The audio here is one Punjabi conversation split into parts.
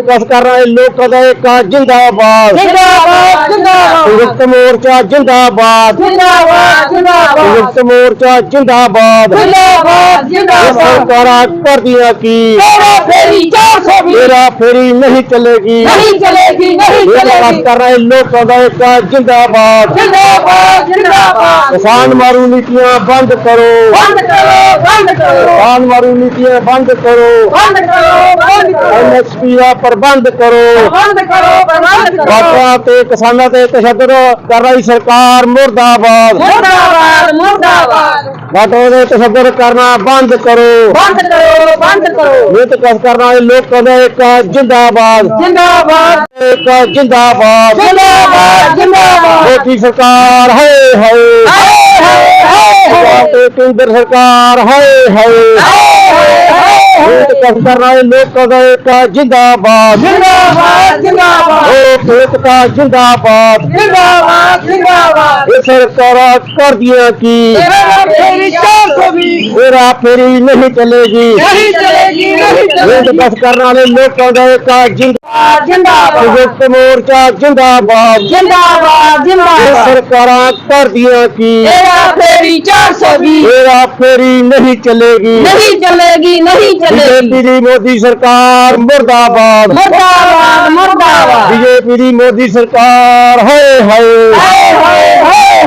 ਕਸ ਕਰ ਰਹੇ ਲੋਕਾਂ ਦਾ ਇੱਕ ਜਿੰਦਾਬਾਦ। ਜਿੰਦਾਬਾਦ ਜਿੰਦਾਬਾਦ। ਸੰਯੁਕਤ ਮੋਰਚਾ ਜਿੰਦਾਬਾਦ। ਜਿੰਦਾਬਾਦ ਜਿੰਦਾਬਾਦ। ਸੰਯੁਕਤ ਮੋਰਚਾ ਜਿੰਦਾਬਾਦ। ਜਿੰਦਾਬਾਦ ਜਿੰਦਾਬਾਦ। ਸਰਕਾਰਾਂ ਕਰਦੀਆਂ ਕੀ? ਤੇਰਾ ਫੇਰੀ 420 ਮੇਰਾ ਫੇਰੀ ਨਹੀਂ ਚੱਲੇਗੀ। ਨਹੀਂ ਚਲੇਗੀ ਨਹੀਂ ਇਹ ਚਲੇਗੀ। ਕਰ ਰਹੇ ਲੋਕਾਂ ਦਾ ਇੱਕ ਜਿੰਦਾਬਾਦ। ਜਿੰਦਾਬਾਦ ਜਿੰਦਾਬਾਦ। ਕਿਸਾਨ ਮਾਰੂ ਨੀਤੀਆਂ ਬੰਦ ਕਰੋ। ਬੰਦ ਕਰੋ ਬੰਦ ਕਰੋ। ਕਿਸਾਨ ਮਾਰੂ ਨੀਤੀਆਂ ਬੰਦ ਕਰੋ। ਬੰਦ ਕਰੋ ਬੰਦ ਕਰੋ। ਐਮਐਸਪੀ ਦਾ ਪ੍ਰਬੰਧ ਕਰੋ। ਬੰਦ ਕਰੋ ਬੰਦ ਕਰੋ। ਬਾਕਾਂ ਤੇ ਕਿਸਾਨਾਂ ਤੇ ਤਸ਼ੱਦਦ ਕਰ ਰਹੀ ਸਰਕਾਰ ਮੁਰਦਾਬਾਦ। ਮੁਰਦਾਬਾਦ ਮੁਰਦਾਬਾਦ। ਬਾਟੋ ਦੇ ਤਸ਼ੱਦਦ ਕਰਨਾ ਬੰਦ ਕਰੋ। ਬੰਦ ਕਰੋ ਬੰਦ ਕਰੋ। ਇਹ ਤੇ ਕਸ ਕਰਨਾ ਵਾਲੇ ਲੋਕਾਂ ਦਾ ਇੱਕ ਜਿੰਦਾਬਾਦ। ਜਿੰਦਾਬਾਦ। ਇੱਕ ਜਿੰਦਾਬਾਦ। ਜਿੰਦਾਬਾਦ ਜਿੰਦਾਬਾਦ। ਮੋਦੀ ਸਰਕਾਰ ਹਾਏ ਹਾਏ। ਹਾਏ ਹਾਏ ਹਾਏ। ਹਾਏ ਕੇਂਦਰ ਸਰਕਾਰ ਹਾਏ ਹਾਏ। ਇਹ ਤੇ ਕਸ ਕਰਨਾ ਵਾਲੇ ਲੋਕਾਂ ਦਾ ਇੱਕ ਜਿੰਦਾਬਾਦ ਜਿੰਦਾਬਾਦ ਜਿੰਦਾਬਾਦ ਉਹ ਏਕਤਾ ਜਿੰਦਾਬਾਦ ਜਿੰਦਾਬਾਦ ਜਿੰਦਾਬਾਦ ਇਹ ਸਰਕਾਰਾਂ ਕਰਦੀਆਂ ਕੀ ਤੇਰਾ ਫੇਰੀ 420 ਮੇਰਾ ਫੇਰੀ ਨਹੀਂ ਚੱਲੇਗੀ ਨਹੀਂ ਚਲੇਗੀ ਨਹੀਂ ਇਹ ਚਲੇਗੀ ਬਸ ਕਰਨ ਵਾਲੇ ਲੋਕਾਂ ਦਾ ਇੱਕ ਜਿੰਦਾਬਾਦ ਜਿੰਦਾਬਾਦ ਸੰਯੁਕਤ ਮੋਰਚਾ ਜਿੰਦਾਬਾਦ ਜਿੰਦਾਬਾਦ ਇਹ ਜਿੰਦਾਬਾਦ ਸਰਕਾਰਾਂ ਕਰਦੀਆਂ ਕੀ ਤੇਰਾ ਫੇਰੀ 420 ਮੇਰਾ ਫੇਰੀ ਨਹੀਂ ਚੱਲੇਗੀ ਨਹੀਂ ਚਲੇਗੀ ਨਹੀਂ ਚਲੇਗੀ ਬੀਜੇਪੀ ਦੀ ਮੋਦੀ ਸਰਕਾਰ ਮੁਰਦਾਬਾਦ। ਮੁਰਦਾਬਾਦ ਮੁਰਦਾਬਾਦ। ਬੀਜੇਪੀ ਦੀ ਮੋਦੀ ਸਰਕਾਰ ਹਾਏ। ਹਾਏ ਹਾਏ ਹਾਏ।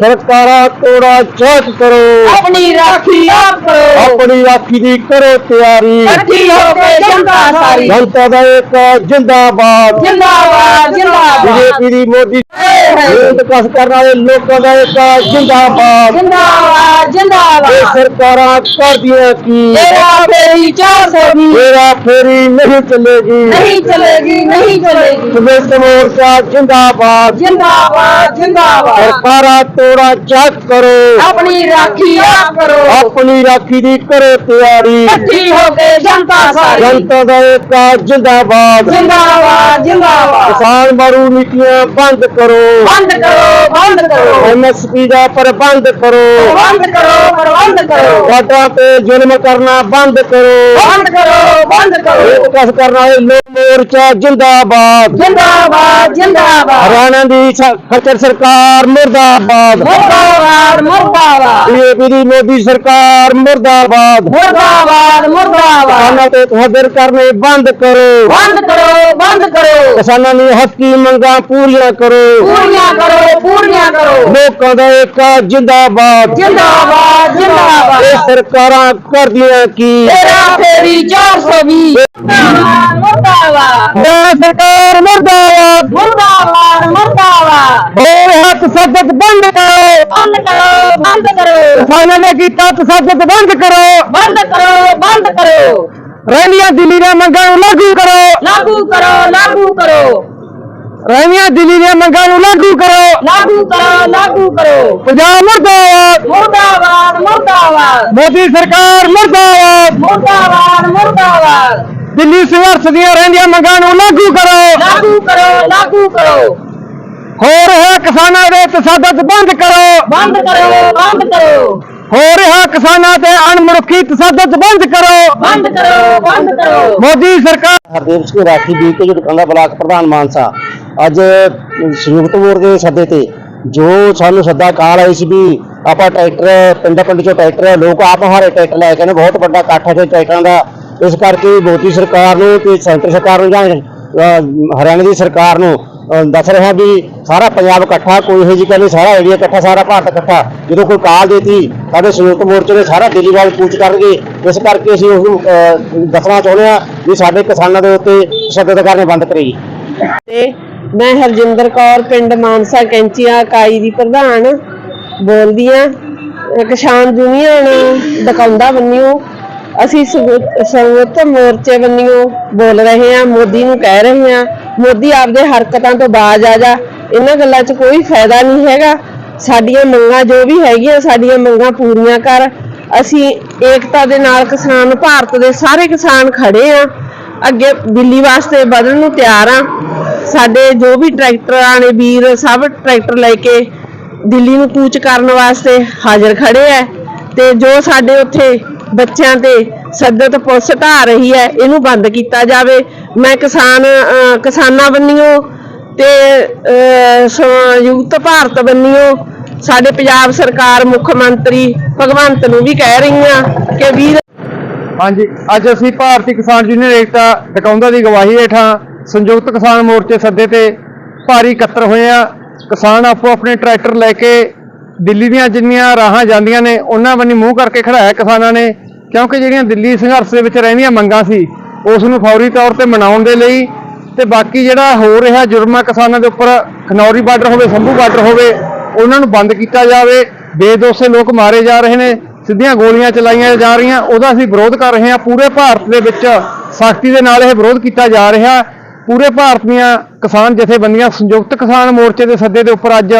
ਸਰਕਾਰਾਂ ਤੋੜਾ ਚੈੱਕ ਕਰੋ ਆਪਣੀ ਰਾਖੀ ਆਪ ਕਰੋ ਆਪਣੀ ਰਾਖੀ ਦੀ ਕਰੋ ਤਿਆਰੀ ਇਕੱਠੀ ਹੋ ਕੇ ਜਨਤਾ ਸਾਰੀ ਜਨਤਾ ਦਾ ਇੱਕ ਜਿੰਦਾਬਾਦ ਜਿੰਦਾਬਾਦ ਜਿੰਦਾਬਾਦ ਬੀਜੇਪੀ ਦੀ ਮੋਦੀ ਹਾਏ ਹਾਏ ਇਹ ਕਸ ਕਰਨ ਵਾਲੇ ਲੋਕਾਂ ਦਾ ਇੱਕ ਜਿੰਦਾਬਾਦ ਜਿੰਦਾਬਾਦ ਇਹ ਜਿੰਦਾਬਾਦ ਸਰਕਾਰਾਂ ਕਰਦੀਆਂ ਕੀ ਤੇਰਾ ਫੇਰੀ 420 ਮੇਰਾ ਫੇਰੀ ਨਹੀਂ ਚੱਲੇਗੀ ਨਹੀਂ ਚਲੇਗੀ ਨਹੀਂ ਚਲੇਗੀ ਸੰਯੁਕਤ ਮੋਰਚਾ ਜਿੰਦਾਬਾਦ ਜਿੰਦਾਬਾਦ ਜਿੰਦਾਬਾਦ ਸਰਕਾਰਾਂ ਤੋੜਾ ਚੈੱਕ ਕਰੋ। ਆਪਣੀ ਰਾਖੀ ਆਪ ਕਰੋ। ਆਪਣੀ ਰਾਖੀ ਦੀ ਕਰੋ ਤਿਆਰੀ। ਇਕੱਠੀ ਹੋ ਕੇ ਜਨਤਾ ਸਾਰੀ। ਜਨਤਾ ਦਾ ਇੱਕ ਜਿੰਦਾਬਾਦ। ਜਿੰਦਾਬਾਦ ਜਿੰਦਾਬਾਦ। ਕਿਸਾਨ ਮਾਰੂ ਨੀਤੀਆਂ ਬੰਦ ਕਰੋ। ਬੰਦ ਕਰੋ ਬੰਦ ਕਰੋ। ਐਮਐਸਪੀ ਦਾ ਪ੍ਰਬੰਧ ਕਰੋ। ਬੰਦ ਕਰੋ ਪ੍ਰਬੰਧ ਕਰੋ। ਵਾਟਾਂ ਤੇ ਜ਼ੁਲਮ ਕਰਨਾ ਬੰਦ ਕਰੋ। ਬੰਦ ਕਰੋ ਬੰਦ ਕਰੋ। ਕਸ ਕਰਨ ਵਾਲੇ ਲੋਕ ਮੋਰਚਾ ਜਿੰਦਾਬਾਦ। ਜਿੰਦਾਬਾਦ ਜਿੰਦਾਬਾਦ। ਹਰਿਆਣਾ ਦੀ ਸ- ਸਰਕਾਰ ਮੁਰਦਾਬਾਦ। ਮੁਰਦਾਬਾਦ ਮੁਰਦਾਬਾਦ। ਬੀਜੇਪੀ ਦੀ ਮੋਦੀ ਸਰਕਾਰ ਮੁਰਦਾਬਾਦ। ਮੁਰਦਾਬਾਦ ਮੁਰਦਾਬਾਦ। ਕਿਸਾਨਾਂ ਤੇ ਤਹਦਰ ਕਰਨੇ ਬੰਦ ਕਰੋ। ਬੰਦ ਕਰੋ ਬੰਦ ਕਰੋ। ਕਿਸਾਨਾਂ ਦੀ ਹੱਕੀ ਮੰਗਾਂ ਪੂਰੀਆਂ ਕਰੋ। ਪੂਰੀਆਂ ਕਰੋ ਪੂਰੀਆਂ ਕਰੋ। ਲੋਕਾਂ ਦਾ ਇੱਕ ਜਿੰਦਾਬਾਦ। ਜਿੰਦਾਬਾਦ ਜਿੰਦਾਬਾਦ। ਸਰਕਾਰਾਂ ਕਰਦੀਆਂ ਕੀ? ਤੇਰਾ ਫੇਰੀ 420 ਮੁਰਦਾਬਾਦ ਇਹ ਸਰਕਾਰ ਮੁਰਦਾਬਾਦ। ਮੁਰਦਾਬਾਦ ਮੁਰਦਾਬਾਦ। ਹੋਰ ਹੱਕ ਸਬਕ ਬੰਦ ਕਰੋ। ਬੰਦ ਕਰੋ ਬੰਦ ਕਰੋ। ਕਿਸਾਨਾਂ ਨੇ ਕੀਤਾ ਤਸੱਦਦ ਬੰਦ ਕਰੋ। ਬੰਦ ਕਰੋ ਬੰਦ ਕਰੋ। ਰਹਿੰਦੀਆਂ ਦਿੱਲੀ ਦੀਆਂ ਮੰਗਾਂ ਨੂੰ ਲਾਗੂ ਕਰੋ। ਲਾਗੂ ਕਰੋ ਲਾਗੂ ਕਰੋ। ਰਹਿੰਦੀਆਂ ਦਿੱਲੀ ਦੀਆਂ ਮੰਗਾਂ ਨੂੰ ਲਾਗੂ ਕਰੋ। ਲਾਗੂ ਕਰੋ ਲਾਗੂ ਕਰੋ। ਪੰਜਾਬ ਮੁਰਦਾਬਾਦ। ਮੁਰਦਾਬਾਦ ਮੁਰਦਾਬਾਦ। ਮੋਦੀ ਸਰਕਾਰ ਮੁਰਦਾਬਾਦ। ਮੁਰਦਾਬਾਦ ਮੁਰਦਾਬਾਦ। ਦਿੱਲੀ ਸੰਘਰਸ਼ ਦੀਆਂ ਰਹਿੰਦੀਆਂ ਮੰਗਾਂ ਨੂੰ ਲਾਗੂ ਕਰੋ। ਲਾਗੂ ਕਰੋ ਲਾਗੂ ਕਰੋ। ਹੋ ਰਿਹਾ ਕਿਸਾਨਾਂ ਦੇ ਤਸੱਦਦ ਬੰਦ ਕਰੋ। ਬੰਦ ਕਰੋ ਬੰਦ ਕਰੋ। ਹੋ ਰਿਹਾ ਕਿਸਾਨਾਂ ਤੇ ਅਣਮਨੁੱਖੀ ਤਸੱਦਦ ਬੰਦ ਕਰੋ। ਬੰਦ ਕਰੋ ਬੰਦ ਕਰੋ। ਮੋਦੀ ਸਰਕਾਰ ਹਰਦੇਵ ਸਿੰਘ ਰਾਠੀ ਬੀਕ ਤੇ ਦੁਕਾਨਦਾਰ ਬਲਾਕ ਪ੍ਰਧਾਨ ਮਾਨਸਾ ਅੱਜ ਸੰਯੁਕਤ ਮੋਰਚੇ ਦੇ ਸੱਦੇ ਤੇ ਜੋ ਸਾਨੂੰ ਸੱਦਾ ਕਾਲ ਆਈ ਸੀ ਵੀ ਆਪਾਂ ਟਰੈਕਟਰ ਪਿੰਡ ਪਿੰਡ ਚੋਂ ਟਰੈਕਟਰ ਲੋਕ ਆਪ ਹਮਾਰੇ ਟਰੈਕਟਰ ਲੈ ਕੇ ਨੇ ਬਹੁਤ ਵੱਡਾ ਇਕੱਠ ਹੈ ਤੇ ਟਰੈਕਟਰਾਂ ਦਾ। ਇਸ ਕਰਕੇ ਮੋਦੀ ਸਰਕਾਰ ਨੂੰ ਤੇ ਸੈਂਟਰ ਸਰਕਾਰ ਨੂੰ ਜਾਂ ਹਰਿਆਣਾ ਦੀ ਸਰਕਾਰ ਨੂੰ ਦੱਸ ਰਿਹਾ ਵੀ ਸਾਰਾ ਪੰਜਾਬ ਇਕੱਠਾ, ਕੋਈ ਇਹੋ ਜਿਹੀ ਗੱਲ ਨਹੀਂ, ਸਾਰਾ ਏਰੀਆ ਇਕੱਠਾ, ਸਾਰਾ ਭਾਰਤ ਇਕੱਠਾ। ਜਦੋਂ ਕੋਈ ਕਾਲ ਦੇਤੀ, ਸਾਡੇ ਸੰਯੁਕਤ ਮੋਰਚੇ ਨੇ ਸਾਰਾ ਦਿੱਲੀ ਵੱਲ ਕੂਚ ਕਰਨਗੇ। ਇਸ ਕਰਕੇ ਅਸੀਂ ਉਸ ਨੂੰ ਦੱਸਣਾ ਚਾਹੁੰਦੇ ਹਾਂ ਵੀ ਸਾਡੇ ਕਿਸਾਨਾਂ ਦੇ ਉੱਤੇ ਤਸ਼ੱਦਦ ਕਰਨੇ ਬੰਦ ਕਰੀ। ਤੇ ਮੈਂ ਹਰਜਿੰਦਰ ਕੌਰ, ਪਿੰਡ ਮਾਨਸਾ ਕੈਂਚੀਆਂ, ਇਕਾਈ ਦੀ ਪ੍ਰਧਾਨ, ਬੋਲਦੀ ਆ ਕਿਸਾਨ ਯੂਨੀਅਨ ਦਕੌਂਦਾ ਬੰਨਿਓ। ਅਸੀਂ ਸੰਯੁ- ਸੰਯੁਕਤ ਮੋਰਚੇ ਵੱਲੋਂ ਬੋਲ ਰਹੇ ਹਾਂ, ਮੋਦੀ ਨੂੰ ਕਹਿ ਰਹੇ ਹਾਂ, ਮੋਦੀ ਆਪਦੇ ਹਰਕਤਾਂ ਤੋਂ ਬਾਜ਼ ਆ ਜਾ, ਇਹਨਾਂ ਗੱਲਾਂ 'ਚ ਕੋਈ ਫਾਇਦਾ ਨਹੀਂ ਹੈਗਾ। ਸਾਡੀਆਂ ਮੰਗਾਂ ਜੋ ਵੀ ਹੈਗੀਆਂ, ਸਾਡੀਆਂ ਮੰਗਾਂ ਪੂਰੀਆਂ ਕਰ। ਅਸੀਂ ਏਕਤਾ ਦੇ ਨਾਲ ਕਿਸਾਨ, ਭਾਰਤ ਦੇ ਸਾਰੇ ਕਿਸਾਨ ਖੜੇ ਆ ਅੱਗੇ ਦਿੱਲੀ ਵਾਸਤੇ ਵਧਣ ਨੂੰ ਤਿਆਰ ਆ ਸਾਡੇ ਜੋ ਵੀ ਟਰੈਕਟਰਾਂ ਨੇ ਵੀਰ, ਸਭ ਟਰੈਕਟਰ ਲੈ ਕੇ ਦਿੱਲੀ ਨੂੰ ਕੂਚ ਕਰਨ ਵਾਸਤੇ ਹਾਜ਼ਰ ਖੜੇ ਆ ਤੇ ਜੋ ਸਾਡੇ ਉੱਥੇ ਬੱਚਿਆਂ ਤੇ ਸੱਦਤ ਪੁਲਿਸ ਢਾ ਰਹੀ ਹੈ ਇਹਨੂੰ ਬੰਦ ਕੀਤਾ ਜਾਵੇ। ਮੈਂ ਕਿਸਾਨ ਕਿਸਾਨਾਂ ਬੰਨਿਓ ਤੇ ਅਹ, ਸੰਯੁਕਤ ਭਾਰਤ ਬੰਨਿਓ ਸਾਡੇ ਪੰਜਾਬ ਸਰਕਾਰ ਮੁੱਖ ਮੰਤਰੀ ਭਗਵੰਤ ਨੂੰ ਵੀ ਕਹਿ ਰਹੀ ਹਾਂ ਕਿ ਵੀਰ ਹਾਂਜੀ ਅੱਜ ਅਸੀਂ ਭਾਰਤੀ ਕਿਸਾਨ ਯੂਨੀਅਨ ਏਕਤਾ ਡਕਾਉਂਦਾ ਦੀ ਗਵਾਹੀ ਹੇਠਾਂ ਸੰਯੁਕਤ ਕਿਸਾਨ ਮੋਰਚੇ ਸੱਦੇ ਤੇ ਭਾਰੀ ਇਕੱਤਰ ਹੋਏ ਆ। ਕਿਸਾਨ ਆਪੋ ਆਪਣੇ ਟਰੈਕਟਰ ਲੈ ਕੇ ਦਿੱਲੀ ਦੀਆਂ ਜਿੰਨੀਆਂ ਰਾਹਾਂ ਜਾਂਦੀਆਂ ਨੇ ਉਹਨਾਂ ਬੰਨੀ ਮੂੰਹ ਕਰਕੇ ਖੜਾਇਆ ਕਿਸਾਨਾਂ ਨੇ। ਕਿਉਂਕਿ ਜਿਹੜੀਆਂ ਦਿੱਲੀ ਸੰਘਰਸ਼ ਦੇ ਵਿੱਚ ਰਹਿੰਦੀਆਂ ਮੰਗਾਂ ਸੀ ਉਸ ਨੂੰ ਫੌਰੀ ਤੌਰ ਤੇ ਮਨਾਉਣ ਦੇ ਲਈ ਤੇ ਬਾਕੀ ਜਿਹੜਾ ਹੋ ਰਿਹਾ ਜੁਰਮਾ ਕਿਸਾਨਾਂ ਦੇ ਉੱਪਰ, ਖਨੌਰੀ ਬਾਰਡਰ ਹੋਵੇ, ਸੰਭੂ ਬਾਰਡਰ ਹੋਵੇ, ਉਹਨਾਂ ਨੂੰ ਬੰਦ ਕੀਤਾ ਜਾਵੇ, ਬੇਦੋਸ਼ੇ ਲੋਕ ਮਾਰੇ ਜਾ ਰਹੇ ਨੇ, ਸਿੱਧੀਆਂ ਗੋਲੀਆਂ ਚਲਾਈਆਂ ਜਾ ਰਹੀਆਂ, ਉਹਦਾ ਅਸੀਂ ਵਿਰੋਧ ਕਰ ਰਹੇ ਹਾਂ, ਪੂਰੇ ਭਾਰਤ ਦੇ ਵਿੱਚ ਸਖਤੀ ਦੇ ਨਾਲ ਇਹ ਵਿਰੋਧ ਕੀਤਾ ਜਾ ਰਿਹਾ। ਪੂਰੇ ਭਾਰਤ ਦੀਆਂ ਕਿਸਾਨ ਜਥੇਬੰਦੀਆਂ, ਸੰਯੁਕਤ ਕਿਸਾਨ ਮੋਰਚੇ ਦੇ ਸੱਦੇ ਦੇ ਉੱਪਰ ਅੱਜ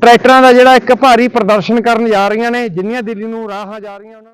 ਟਰੈਕਟਰਾਂ ਦਾ ਜਿਹੜਾ ਇੱਕ ਭਾਰੀ ਪ੍ਰਦਰਸ਼ਨ ਕਰਨ ਜਾ ਰਹੀਆਂ ਨੇ, ਜਿੰਨੀਆਂ ਦਿੱਲੀ ਨੂੰ ਰਾਹਾਂ ਜਾ ਰਹੀਆਂ ਉਹਨਾਂ